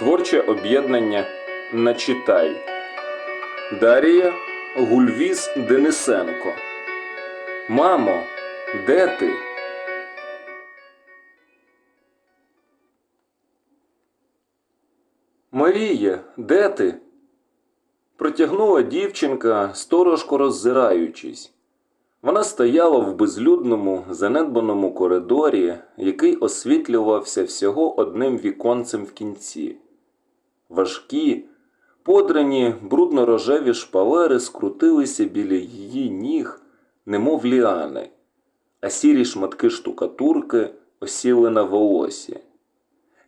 Творче об'єднання Начитай. Дарія Гульвіз Денисенко. Мамо, де ти? Марія, де ти? Протягнула дівчинка, сторожко роззираючись. Вона стояла в безлюдному, занедбаному коридорі, який освітлювався всього одним віконцем в кінці. Важкі, подрані, брудно-рожеві шпалери скрутилися біля її ніг, немов ліани, а сірі шматки штукатурки осіли на волосі.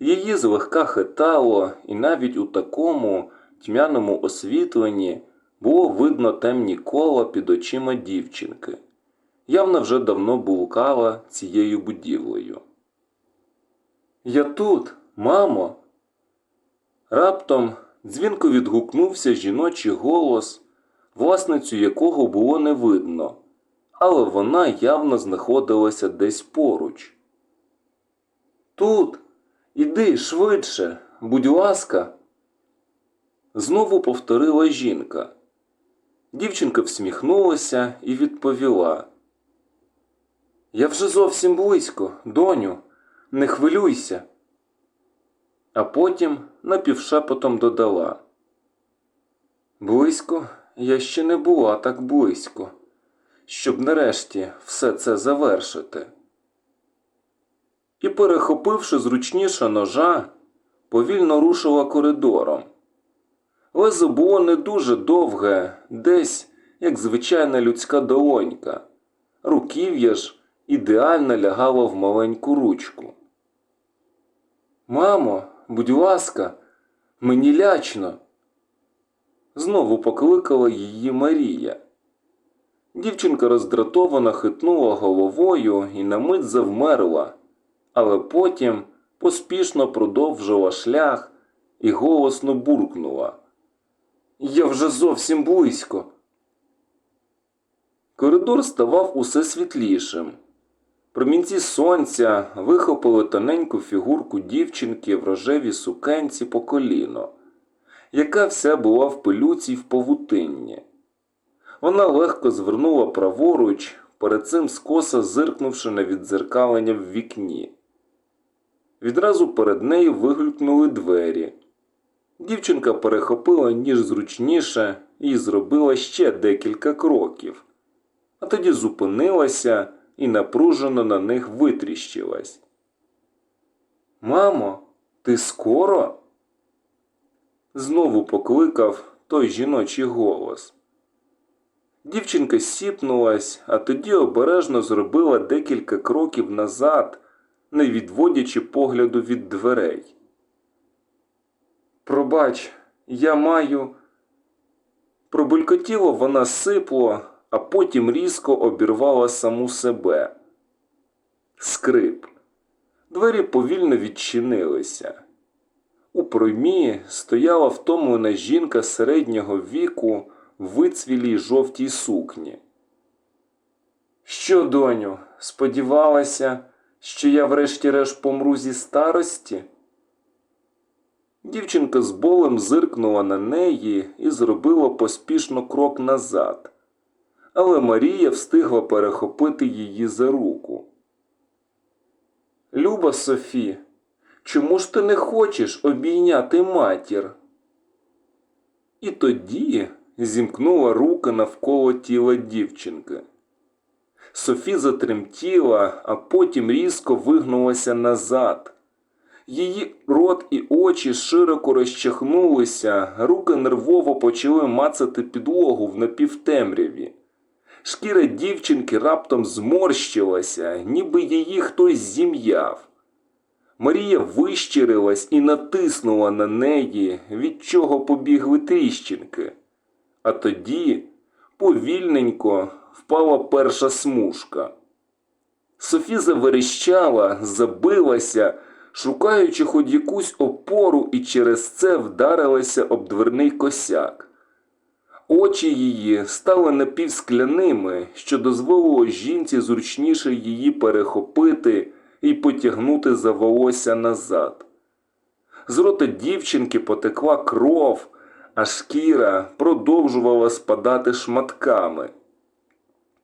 Її злегка хитало, і навіть у такому тьмяному освітленні було видно темні кола під очима дівчинки. Явно вже давно блукала цією будівлею. Я тут, мамо. Раптом дзвінко відгукнувся жіночий голос, власницю якого було не видно, але вона явно знаходилася десь поруч. Тут, іди швидше, будь ласка. Знову повторила жінка. Дівчинка всміхнулася і відповіла. Я вже зовсім близько, доню, не хвилюйся. А потім напівшепотом додала. Близько я ще не була так близько, щоб нарешті все це завершити. І, перехопивши зручніше ножа, повільно рушила коридором. Лезо було не дуже довге, десь як звичайна людська долонька. Руків'я ж ідеально лягало в маленьку ручку. Мамо, будь ласка, мені лячно. Знову покликала її Марія. Дівчинка роздратовано хитнула головою і на мить завмерла, але потім поспішно продовжила шлях і голосно буркнула. Я вже зовсім близько. Коридор ставав усе світлішим. Промінці сонця вихопили тоненьку фігурку дівчинки в рожевій сукенці по коліно, яка вся була в пилюці й в павутинні. Вона легко звернула праворуч, перед цим скоса зиркнувши на віддзеркалення в вікні. Відразу перед нею виглюкнули двері. Дівчинка перехопила ніж зручніше і зробила ще декілька кроків, а тоді зупинилася і напружено на них витріщилась. Мамо, ти скоро? Знову покликав той жіночий голос. Дівчинка сіпнулась, а тоді обережно зробила декілька кроків назад, не відводячи погляду від дверей. Пробач, я маю. Пробулькотіло вона сипло, а потім різко обірвала саму себе. Скрип. Двері повільно відчинилися. У проймі стояла втомлена жінка середнього віку в вицвілій жовтій сукні. Що, доню, сподівалася, що я врешті-решт помру зі старості? Дівчинка з болем зиркнула на неї і зробила поспішно крок назад. Але Марія встигла перехопити її за руку. Люба Софі, чому ж ти не хочеш обійняти матір? І тоді зімкнула руки навколо тіла дівчинки. Софі затремтіла, а потім різко вигнулася назад. Її рот і очі широко розчахнулися, руки нервово почали мацати підлогу в напівтемряві. Шкіра дівчинки раптом зморщилася, ніби її хтось зім'яв. Марія вищирилась і натиснула на неї, від чого побігли тріщинки. А тоді повільненько впала перша смужка. Софі заверещала, забилася, шукаючи хоч якусь опору, і через це вдарилася об дверний косяк. Очі її стали напівскляними, що дозволило жінці зручніше її перехопити і потягнути за волосся назад. З рота дівчинки потекла кров, а шкіра продовжувала спадати шматками.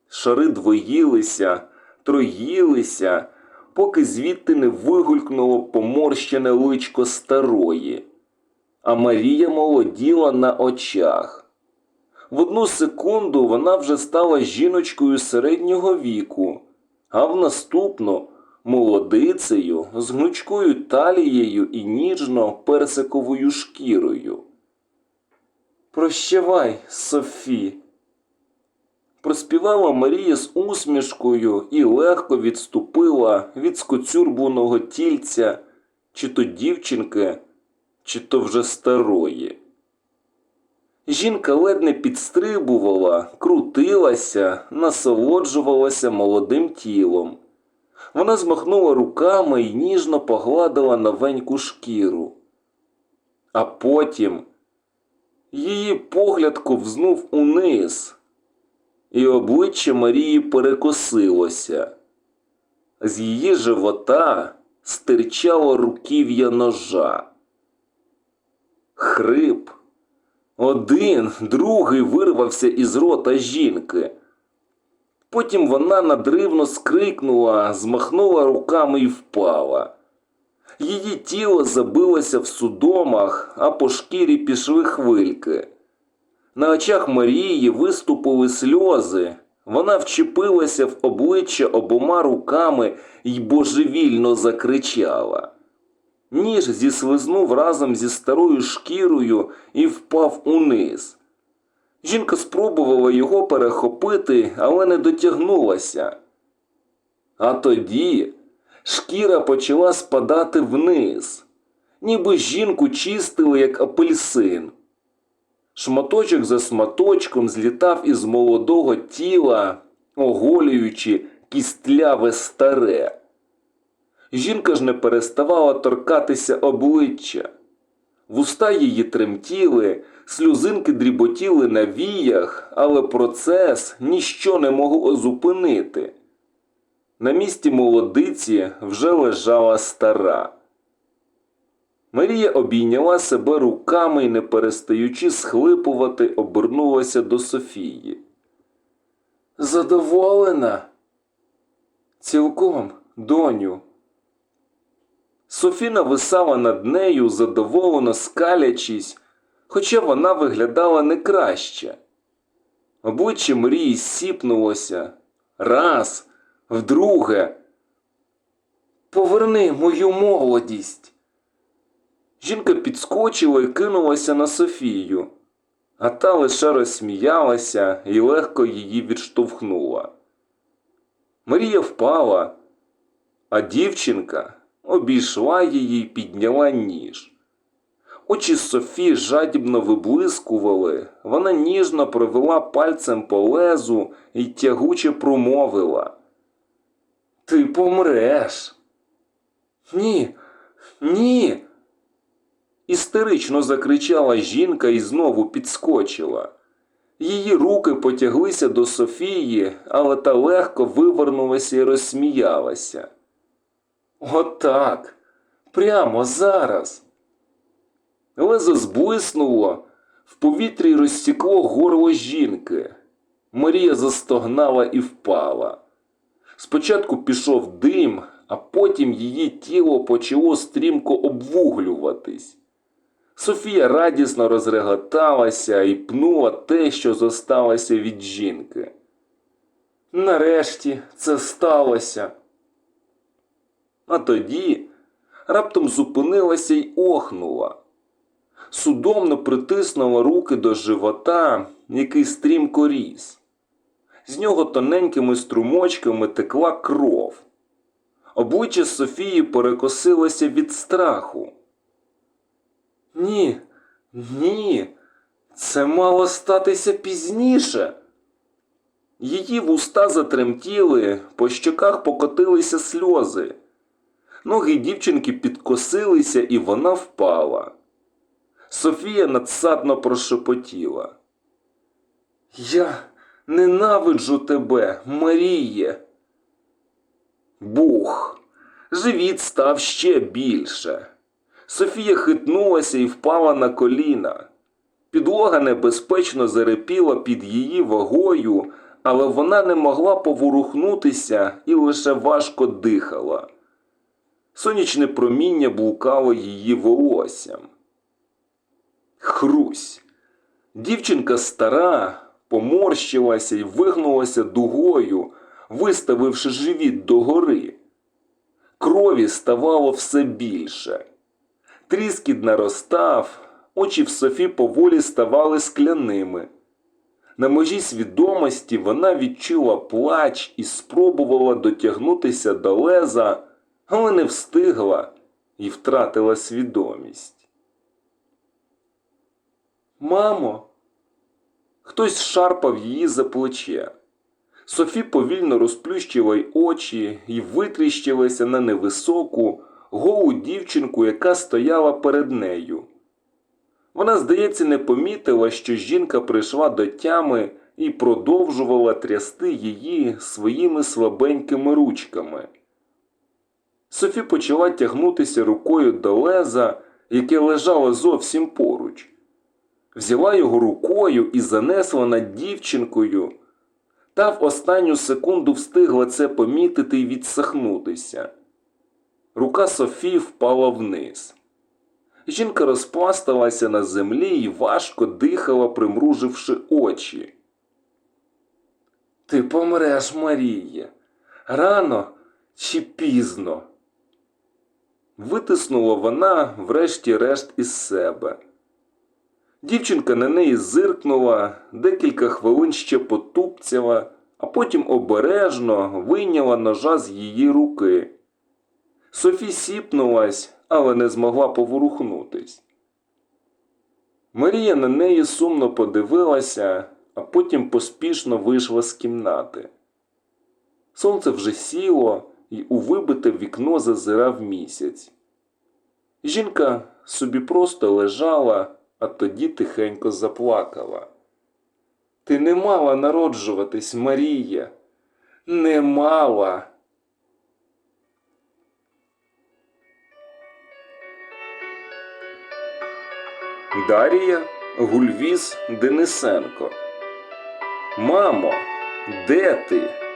Шари двоїлися, троїлися, поки звідти не вигулькнуло поморщене личко старої, а Марія молоділа на очах. В одну секунду вона вже стала жіночкою середнього віку, а в наступну молодицею з гнучкою талією і ніжно персиковою шкірою. Прощавай, Софі. Проспівала Марія з усмішкою і легко відступила від скоцюрбуного тільця, чи то дівчинки, чи то вже старої. Жінка ледь не підстрибувала, крутилася, насолоджувалася молодим тілом. Вона змахнула руками і ніжно погладила новеньку шкіру. А потім її погляд ковзнув униз, і обличчя Марії перекосилося. З її живота стирчало руків'я ножа. Хрип. Один, другий вирвався із рота жінки. Потім вона надривно скрикнула, змахнула руками і впала. Її тіло забилося в судомах, а по шкірі пішли хвильки. На очах Марії виступили сльози. Вона вчепилася в обличчя обома руками й божевільно закричала. Ніж зіслизнув разом зі старою шкірою і впав униз. Жінка спробувала його перехопити, але не дотягнулася. А тоді шкіра почала спадати вниз, ніби жінку чистили, як апельсин. Шматочок за шматочком злітав із молодого тіла, оголюючи кістляве старе. Жінка ж не переставала торкатися обличчя. Вуста її тремтіли, сльозинки дріботіли на віях, але процес ніщо не могло зупинити. На місці молодиці вже лежала стара. Марія обійняла себе руками і, не перестаючи схлипувати, обернулася до Софії. Задоволена? Цілком, доню. Софіна висала над нею, задоволено скалячись, хоча вона виглядала не краще. Обличчя Марії сіпнулося. Раз, вдруге. Поверни мою молодість. Жінка підскочила і кинулася на Софію, а та лише розсміялася і легко її відштовхнула. Марія впала, а дівчинка обійшла її й підняла ніж. Очі Софії жадібно виблискували, вона ніжно провела пальцем по лезу і тягуче промовила. Ти помреш. Ні, ні. Істерично закричала жінка і знову підскочила. Її руки потяглися до Софії, але та легко вивернулася і розсміялася. Отак, прямо зараз. Лезо зблиснуло, в повітрі розсікло горло жінки. Марія застогнала і впала. Спочатку пішов дим, а потім її тіло почало стрімко обвуглюватись. Софія радісно розреготалася і пнула те, що зосталося від жінки. Нарешті це сталося. А тоді раптом зупинилася й охнула. Судомно притиснула руки до живота, який стрімко ріс. З нього тоненькими струмочками текла кров. Обличчя Софії перекосилося від страху. Ні, ні, це мало статися пізніше. Її вуста затремтіли, по щоках покотилися сльози. Ноги дівчинки підкосилися, і вона впала. Софія надсадно прошепотіла. Я ненавиджу тебе, Маріє. Бух, живіт став ще більше. Софія хитнулася і впала на коліна. Підлога небезпечно зарипіла під її вагою, але вона не могла поворухнутися і лише важко дихала. Сонячне проміння блукало її волоссям. Хрусь. Дівчинка стара поморщилася і вигнулася дугою, виставивши живіт догори. Крові ставало все більше. Тріскіт наростав, очі в Софі поволі ставали скляними. На межі свідомості вона відчула плач і спробувала дотягнутися до леза, але не встигла і втратила свідомість. Мамо, хтось шарпав її за плече. Софі повільно розплющила й очі і витріщилася на невисоку, голу дівчинку, яка стояла перед нею. Вона, здається, не помітила, що жінка прийшла до тями і продовжувала трясти її своїми слабенькими ручками. Софі почала тягнутися рукою до леза, яке лежало зовсім поруч. Взяла його рукою і занесла над дівчинкою. Та в останню секунду встигла це помітити і відсахнутися. Рука Софії впала вниз. Жінка розпласталася на землі і важко дихала, примруживши очі. Ти помреш, Марія, рано чи пізно. Витиснула вона, врешті-решт, із себе. Дівчинка на неї зиркнула, декілька хвилин ще потупцяла, а потім обережно вийняла ножа з її руки. Софі сіпнулась, але не змогла поворухнутись. Марія на неї сумно подивилася, а потім поспішно вийшла з кімнати. Сонце вже сіло, і у вибите вікно зазирав місяць. Жінка собі просто лежала, а тоді тихенько заплакала. Ти не мала народжуватись, Марія, не мала. Дарія Гульвіз Денисенко. Мамо, де ти?